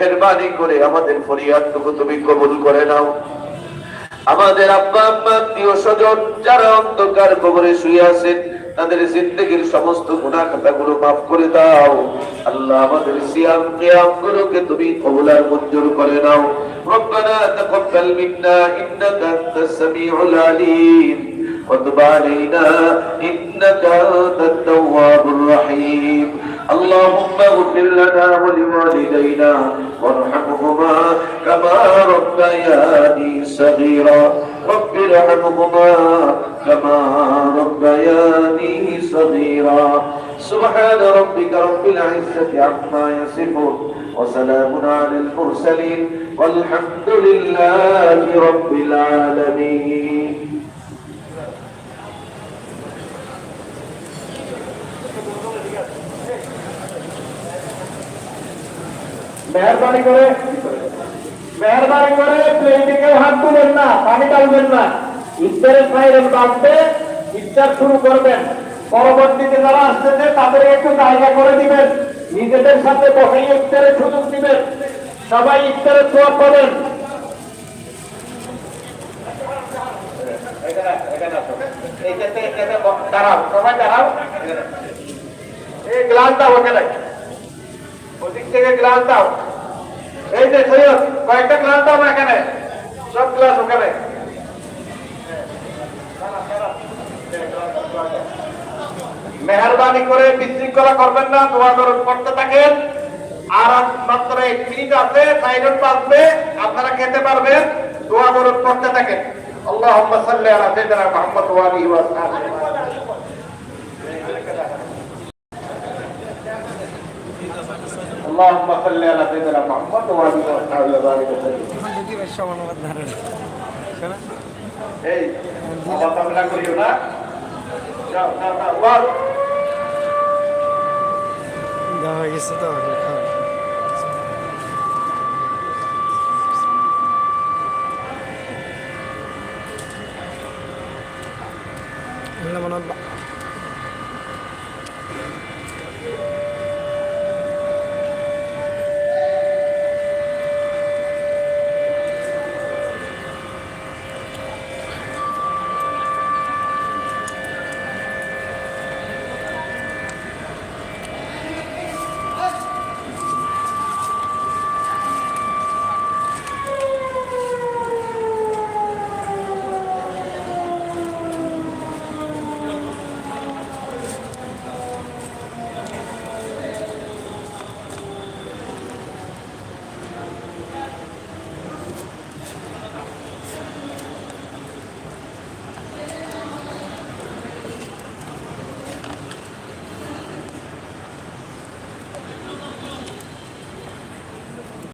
মেহরবানি করে আমাদের ফরিয়াদটুকু তুমি কবুল করে নাও আমাদের আব্বা আম্মা আত্মীয় স্বজন যারা অন্ধকার কবরে শুয়ে আছেন তাদের জিন্দগির সমস্ত গুনাহ খাতাগুলো মাফ করে দাও আল্লাহ আমাদের সিয়াম কিয়াম গুলোকে তুমি কবুল আর মঞ্জুর করে নাও ربنا تقبل منا انك انت السميع العليم وتب علينا انك انت التواب الرحيم اللهم أغفر لنا ولوالدينا وارحمهما كما ربياني صغيرا. رب ارحمهما كما ربياني صغيرا. سبحان ربك رب العزة عما يصفون وسلام على المرسلين والحمد لله رب العالمين. মেহরবানি করে মেহরবানি করে প্লেটে কেউ হাত তুলেন না, পানি ডালবেন না। ইফতারের সাইরেন বাঁধবে ইফতার শুরু করবেন। পরবর্তীতে যারা আসতেছে, তাদের একটু জায়গা করে দিবেন। নিজেদের সাথে বসে ইফতারের সুযোগ দিবেন। সবাই ইফতারের সোয়াব পাবেন। দাঁড়াও সবাই দাঁড়াও এই গ্লাস দাও ওখানে ওদিক থেকে গ্লাস দাও। এই যে সৈয়দ, কয়েকটা গ্লাস দাও না এখানে? সব গ্লাস ওখানে। মেহরবানি করে বিশৃঙ্খলা করবেন না, দোয়া করে করতে থাকেন। আর মাত্র এক মিনিট আছে সাইডন বাঁচবে আপনারা খেতে পারবেন। দোয়া করে করতে থাকেন। আল্লাহ সাল্লি আলা সাইয়্যিদিনা মুহাম্মদ ওয়া আলিহি ওয়া اللهم صل على سيدنا محمد وعلى اله وصحبه وسلم এই কথা করিও না যাও যাও যাও বল দাও এসে দাও আল্লাহ মনে